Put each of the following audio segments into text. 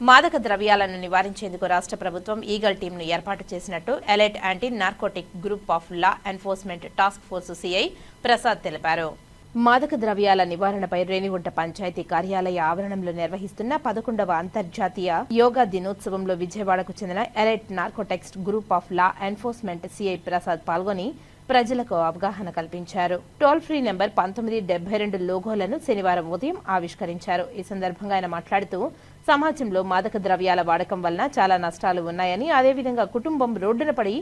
మాదక ద్రవ్యాలను నివారించేందుకు రాష్ట్ర ప్రభుత్వం ఈగల్ టీంను ఏర్పాటు చేసినట్టు elite anti narcotic group of law enforcement task force CI Prasad తెలిపారు. మాదక ద్రవ్యాల నివారణపై రేణిగుంట పంచాయతీ కార్యాలయ ఆవరణంలో నిర్వహిస్తున్న పదకొండవ అంతర్జాతీయ యోగా దినోత్సవంలో విజయవాడకు చెందిన elite narcotics group of law enforcement CI Prasad పాల్గొని ప్రజలకు అవగాహన కల్పించారు. టోల్ ఫ్రీ నెంబర్ పంతొమ్మిది డెబ్బై రెండు లోగోలను శనివారం ఉదయం ఆవిష్కరించారు. ఈ సందర్భంగా ఆయన మాట్లాడుతూ సమాజంలో మాదక ద్రవ్యాల వాడకం వలన చాలా నష్టాలు ఉన్నాయని అదేవిధంగా కుటుంబం రోడ్డున పడి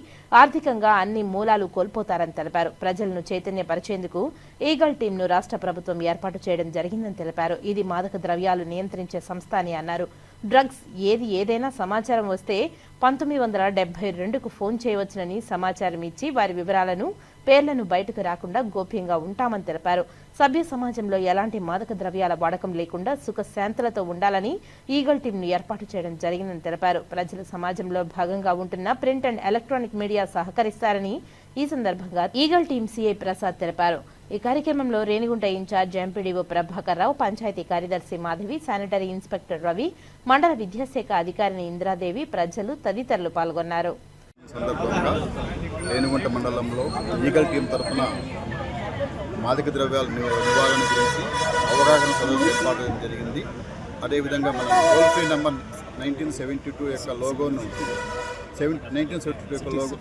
ఆర్థికంగా అన్ని మూలాలు కోల్పోతారని తెలిపారు. ప్రజలను చైతన్యపరిచేందుకు ఈగల్ టీంను రాష్ట్ర ప్రభుత్వం ఏర్పాటు చేయడం జరిగిందని తెలిపారు. ఇది మాదక ద్రవ్యాలు నియంత్రించే సంస్థ అని అన్నారు. డ్రగ్స్ ఏది ఏదైనా సమాచారం వస్తే పంతొమ్మిది వందల డెబ్బై రెండుకు ఫోన్ చేయవచ్చునని సమాచారం ఇచ్చి వారి వివరాలను పేర్లను బయటకు రాకుండా గోప్యంగా ఉంటామని తెలిపారు. సభ్య సమాజంలో ఎలాంటి మాదక ద్రవ్యాల వాడకం లేకుండా సుఖశాంతులతో ఉండాలని ఈగల్ టీంను ఏర్పాటు చేయడం జరిగిందని తెలిపారు. ప్రజలు సమాజంలో భాగంగా ఉంటున్న ప్రింట్ అండ్ ఎలక్ట్రానిక్ మీడియా సహకరిస్తారని ఈ సందర్భంగా ఈగల్ టీం సిఐ ప్రసాద్ తెలిపారు. ఈ కార్యక్రమంలో రేణిగుంట ఇన్ఛార్జ్ ఎంపీడీఓ ప్రభాకర్ రావు పంచాయతీ కార్యదర్శి మాధవి శానిటరీ ఇన్స్పెక్టర్ రవి మండల విద్యాశాఖ అధికారిని ఇంద్రాదేవి ప్రజలు తదితరులు పాల్గొన్నారు. సందర్భంగా రేణుగుంట మండలంలో ఈగల్ టీం తరఫున మాదక ద్రవ్యాల నివారణ గురించి అవగాహన సదస్సు ఏర్పాటు చేయడం జరిగింది. అదేవిధంగా మన toll free number nineteen seventy two యొక్క లోగోను సెవెన్ నైన్టీన్ సెవెంటీ టూ యొక్క లోగో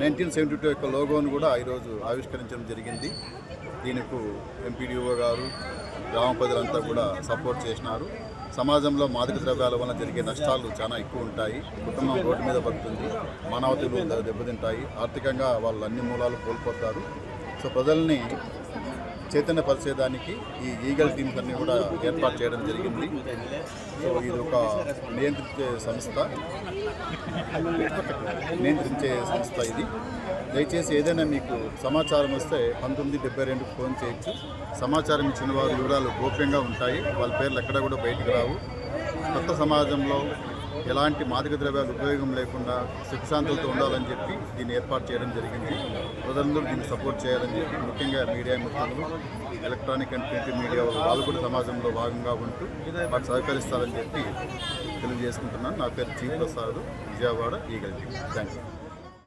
నైన్టీన్ సెవెంటీ టూ యొక్క లోగోను కూడా ఈరోజు ఆవిష్కరించడం జరిగింది. దీనికి ఎంపీడీఓ గారు గ్రామ ప్రజలంతా కూడా సపోర్ట్ చేసినారు. సమాజంలో మాదక ద్రవ్యాల వలన జరిగే నష్టాలు చాలా ఎక్కువ ఉంటాయి. కుటుంబం రోడ్డు మీద పడుతుంది. మానవతలు దెబ్బతింటాయి. ఆర్థికంగా వాళ్ళు అన్ని మూలాలు కోల్పోతారు. సో ప్రజల్ని చైతన్యపరిచేదానికి ఈ ఈగల్ టీమ్స్ అన్ని కూడా ఏర్పాటు చేయడం జరిగింది. సో ఇది ఒక నియంత్రించే సంస్థ. నియంత్రించే సంస్థ ఇది. దయచేసి ఏదైనా మీకు సమాచారం వస్తే పంతొమ్మిది డెబ్బై రెండుకు ఫోన్ చేయొచ్చు. సమాచారం ఇచ్చిన వారి వివరాలు గోప్యంగా ఉంటాయి. వాళ్ళ పేర్లు ఎక్కడ కూడా బయటకు రావు. కొత్త సమాజంలో ఎలాంటి మాదక ద్రవ్యాలు ఉపయోగం లేకుండా సుఖశాంతులతో ఉండాలని చెప్పి దీన్ని ఏర్పాటు చేయడం జరిగింది. ప్రజలందరూ దీన్ని సపోర్ట్ చేయాలని చెప్పి ముఖ్యంగా మీడియా మిత్రులు ఎలక్ట్రానిక్ అండ్ ప్రింట్ మీడియా వాళ్ళు కూడా సమాజంలో భాగంగా ఉంటూ మాకు సహకరిస్తారని చెప్పి తెలియజేసుకుంటున్నాను. నా పేరు G Prasad Vijayawada eagle thank you